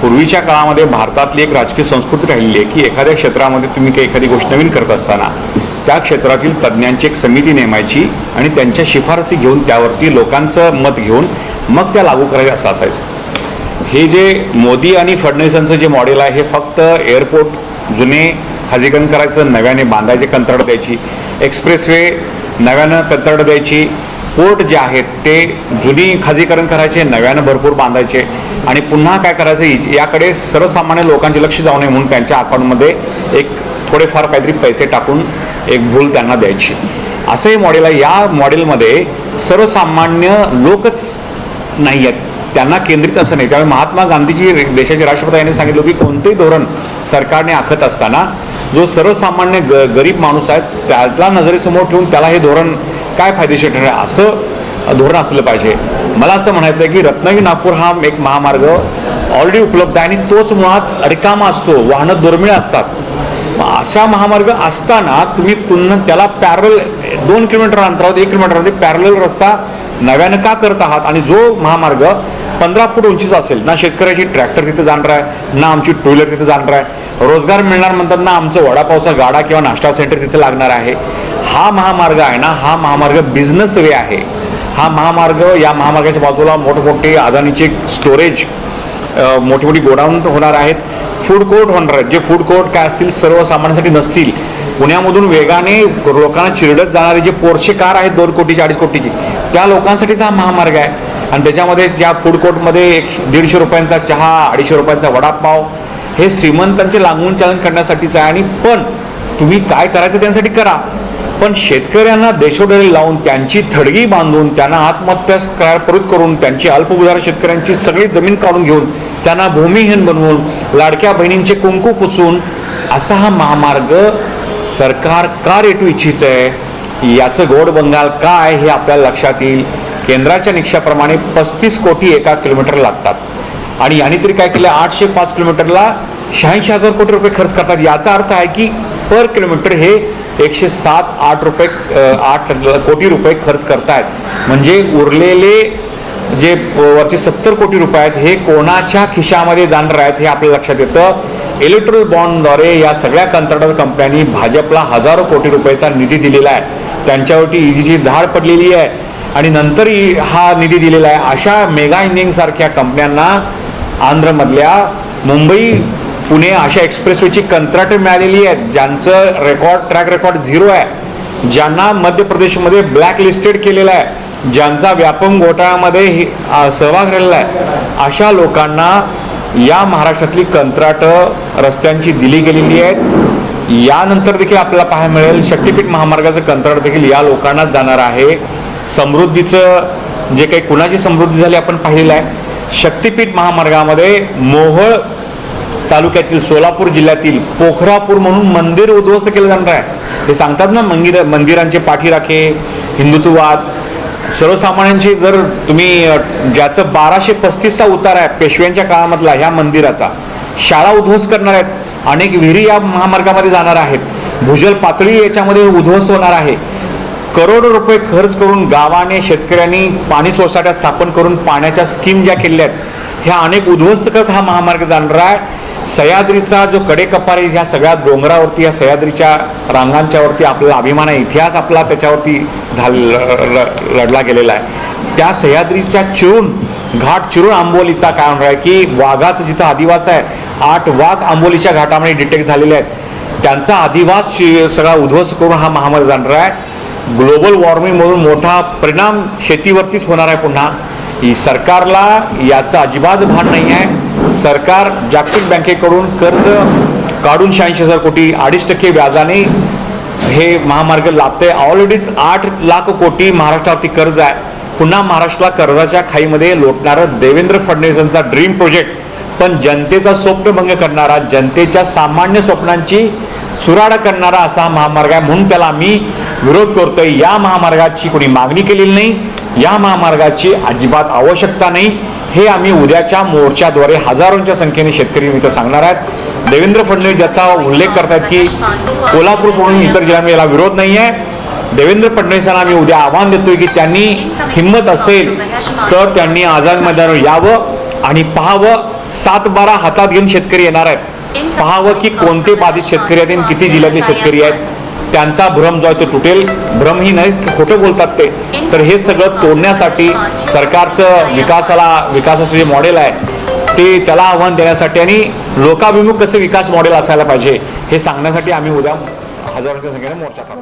पूर्वीच्या काळामध्ये भारतातली एक राजकीय संस्कृती राहिली आहे की एखाद्या क्षेत्रामध्ये तुम्ही काही एखादी गोष्ट नवीन करत असताना त्या क्षेत्रातील तज्ज्ञांची एक समिती नेमायची आणि त्यांच्या शिफारसी घेऊन त्यावरती लोकांचं मत घेऊन मग त्या लागू करायच्या असं असायचं. हे जे मोदी आणि फडणवीसांचं जे मॉडेल आहे हे फक्त एअरपोर्ट जुने खाजगीकरण करायचं नव्याने बांधायचे कंत्राट द्यायची एक्सप्रेसवे नव्यानं कंत्राट द्यायची पोर्ट जे आहेत ते जुनी खाजगीकरण करायचे नव्यानं भरपूर बांधायचे आणि पुन्हा काय करायचं याकडे सर्वसामान्य लोकांचे लक्ष जाऊ नये म्हणून त्यांच्या अकाउंटमध्ये एक थोडेफार काहीतरी पैसे टाकून एक भूल त्यांना द्यायची. असं हे मॉडेल आहे. या मॉडेलमध्ये सर्वसामान्य लोकच नाही आहेत त्यांना केंद्रित असं नाही. त्यामुळे महात्मा गांधीजी देशाचे राष्ट्रपती यांनी सांगितलं की कोणतेही धोरण सरकारने आखत असताना जो सर्वसामान्य ग गरीब माणूस आहे त्याला नजरेसमोर ठेवून त्याला हे धोरण काय फायदेशीर ठरेल असं धोरण असलं पाहिजे. मला असं म्हणायचं आहे की रत्नागिरी नागपूर हा एक महामार्ग ऑलरेडी उपलब्ध आहे आणि तोच मुळात रिकामा असतो वाहनं दुर्मिळ असतात. असा अशा महामार्ग असताना तुम्ही पुन्हा त्याला पॅरल दोन किलोमीटर अंतरावर एक किलोमीटरमध्ये पॅरल रस्ता नव्यानं का करत आहात? आणि जो महामार्ग पंधरा फूट उंचीचा असेल ना शेतकऱ्याची ट्रॅक्टर तिथे जाणार आहे ना आमची टू व्हीलर तिथे जाणार आहे. रोजगार मिळणार म्हणतात ना आमचं वडापावचा गाडा किंवा नाश्ता सेंटर तिथे लागणार आहे. हा महामार्ग आहे ना हा महामार्ग बिझनेस वे आहे. हा महामार्ग या महामार्गाच्या बाजूला मोठमोठे अदानीचे स्टोरेज मोठी मोठी गोडाऊन होणार आहेत. फूड कोर्ट होणार आहेत. जे फूड कोर्ट काय असतील सर्वसामान्यांसाठी नसतील. पुण्यामधून वेगाने लोकांना चिरडत जाणारे जे पोरशे कार आहेत दोन कोटीची अडीच कोटीची त्या लोकांसाठीचा हा महामार्ग आहे. आणि त्याच्यामध्ये ज्या फूड कोर्टमध्ये एक दीडशे रुपयांचा चहा अडीचशे रुपयांचा वडापाव हे श्रीमंतांचे लागून चालन करण्यासाठीचं आहे. आणि पण तुम्ही काय करायचं त्यांसाठी करा. पण शेतकऱ्यांना देशोडे लावून त्यांची थडगी बांधून त्यांना आत्महत्या करार प्रवृत्त करून त्यांची अल्पभूधार शेतकऱ्यांची सगळी जमीन काढून घेऊन त्यांना भूमिहीन बनवून लाडक्या बहिणींचे कुंकू पुचून असा हा महामार्ग सरकार का रेटू इच्छित आहे? याचं गोड बंगाल काय हे आपल्याला लक्षात येईल. केंद्राच्या निकषाप्रमाणे पस्तीस कोटी एका किलोमीटर लागतात. आणि याने तरी काय केलं? आठशे पाच किलोमीटरला शहाऐंशी हजार कोटी रुपये खर्च करतात. याचा अर्थ आहे की पर किलोमीटर हे एकशे सात आठ रुपये आठ कोटी रुपये खर्च करतायत. म्हणजे उरलेले जे वरचे सत्तर कोटी रुपये आहेत हे कोणाच्या खिशामध्ये जाणार आहेत हे आपल्या लक्षात येतं. इलेक्ट्रॉनिक बॉन्डद्वारे या सगळ्या कंत्राटदार कंपन्यांनी भाजपला हजारो कोटी रुपयाचा निधी दिलेला आहे. त्यांच्यावरती ईजीची धाड पडलेली आहे. आणि नंतरही हा निधी दिलेला आहे. अशा मेगा इंजिनिअरिंगसारख्या कंपन्यांना आंध्रमधल्या मुंबई पुणे अशा एक्सप्रेसवेची कंत्राटं मिळालेली आहेत. ज्यांचं रेकॉर्ड ट्रॅक रेकॉर्ड झिरो आहे. ज्यांना मध्य प्रदेशमध्ये ब्लॅक लिस्टेड केलेलं आहे. ज्यांचा व्यापम घोटाळ्यामध्ये हे- सहभाग राहिलेला आहे. अशा लोकांना या महाराष्ट्रातली कंत्राटं रस्त्यांची दिली गेलेली आहेत. यानंतर देखील आपल्याला पाहायला मिळेल शक्तीपीठ महामार्गाचं कंत्राट देखील या लोकांनाच जाणार आहे. समृद्धीचं जे काही कुणाची समृद्धी झाली आपण पाहिलेलं आहे. शक्तीपीठ महामार्गामध्ये मोहळ तालुक्यातील सोलापूर जिल्ह्यातील पोखरापूर म्हणून मंदिर उद्ध्वस्त केलं जाणार आहे. हे सांगतात ना मंदिर मंदिरांचे पाठीराखे हिंदुत्ववाद सर्वसामान्यांची जर तुम्ही ज्याचं बाराशे पस्तीसचा उतार आहे पेशव्यांच्या काळामधला ह्या मंदिराचा शाळा उद्ध्वस्त करणार आहेत. अनेक विहिरी या महामार्गामध्ये जाणार आहेत. भूजल पातळी याच्यामध्ये उद्ध्वस्त होणार आहे. करोडो रुपये खर्च करून गावाने शेतकऱ्यांनी पाणी सोसायट्या स्थापन करून पाण्याच्या स्कीम ज्या केलेल्या आहेत ह्या अनेक उद्ध्वस्त करत हा महामार्ग जाणार आहे. सह्याद्रीचा जो कडेकपारी ह्या सगळ्या डोंगरावरती या सह्याद्रीच्या रांगांच्यावरती आपला अभिमान आहे. इतिहास आपला त्याच्यावरती झाल ल- लढला गेलेला आहे. त्या सह्याद्रीच्या चिरून घाट चिरून आंबोलीचा काय म्हणणार आहे की वाघाचं जिथं आदिवास आहे आठ वाघ आंबोलीच्या घाटामध्ये डिटेक्ट झालेले आहेत. त्यांचा आदिवास सगळा उद्ध्वस्त करून हा महामार्ग जाणार आहे. ग्लोबल वॉर्मिंगमधून मोठा परिणाम शेतीवरतीच होणार आहे पुन्हा. सरकारला याचं अजिबात भान नाही आहे सरकार जागतिक बँकेकडून कर्ज काढून शहाऐंशी हजार कोटी अडीच टक्के व्याजाने हे महामार्ग लाभते ऑलरेडीच आठ लाख कोटी महाराष्ट्रावरती कर्ज आहे. पुन्हा महाराष्ट्राला कर्जाच्या खाईमध्ये लोटणारं देवेंद्र फडणवीसांचा ड्रीम प्रोजेक्ट पण जनतेचा स्वप्नभंग करणारा जनतेच्या सामान्य स्वप्नांची चुराडा करणारा असा महामार्ग आहे. म्हणून त्याला आम्ही विरोध करतोय. या महामार्गाची कोणी मागणी केलेली नाही. या महामार्गाची अजिबात आवश्यकता नाही. हे आम्ही उद्याच्या मोर्चाद्वारे हजारोंच्या संख्येने शेतकरी मित्र सांगणार आहेत. देवेंद्र फडणवीस ज्याचा उल्लेख करतात की कोल्हापूर सोडून इतर जिल्ह्यांना याला विरोध नाही आहे. देवेंद्र फडणवीसांना आम्ही उद्या आव्हान देतोय की त्यांनी हिंमत असेल तर त्यांनी आझाद मैदानावर यावं आणि पाहावं. सात बारा हातात घेऊन शेतकरी येणार आहेत. पाहावं की कोणते बाधित शेतकरी आहेत आणि किती जिल्ह्यातले शेतकरी आहेत. त्यांचा भ्रम जो आहे तो तुटेल. भ्रम ही नाही खोटं बोलतात ते. तर हे सगळं तोडण्यासाठी सरकारचं विकासाला विकासाचं जे मॉडेल आहे ते त्याला आव्हान देण्यासाठी आणि लोकाभिमुख कसं विकास मॉडेल असायला पाहिजे हे सांगण्यासाठी आम्ही उद्या हजारांच्या संख्येने मोर्चा काढू.